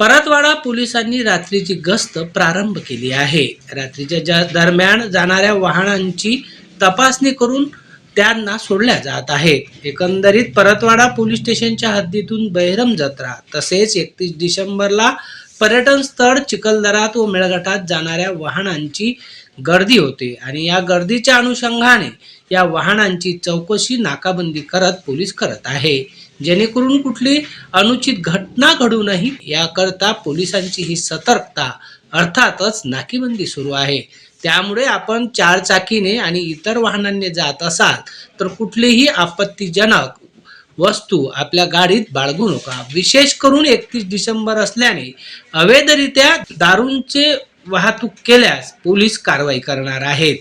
परतवाडा पोलिसांनी रात्रीची गस्त प्रारंभ केली आहे. रात्रीच्या ज्या दरम्यान जाणाऱ्या वाहनांची तपासणी करून त्यांना सोडल्या जात आहेत. एकंदरीत परतवाडा पोलीस स्टेशनच्या हद्दीतून बहिरम जत्रा तसेच एकतीस डिसेंबरला पर्यटन स्थळ चिखलदरात व मेळघाटात जाणाऱ्या वाहनांची गर्दी होते आणि या गर्दीच्या अनुषंगाने या वाहनांची चौकशी नाकाबंदी करत पोलीस करत आहे. जेणेकरून कुठली अनुचित घटना घडू नये याकरता पोलिसांची ही सतर्कता अर्थातच नाकीबंदी सुरू आहे. त्यामुळे आपण चार चाकीने आणि इतर वाहनांनी जात असाल तर कुठलीही आपत्तीजनक वस्तू आपल्या गाडीत बाळगू नका. विशेष करून एकतीस डिसेंबर असल्याने अवैधरित्या दारूंचे वाहतूक केल्यास पोलीस कारवाई करणार आहेत.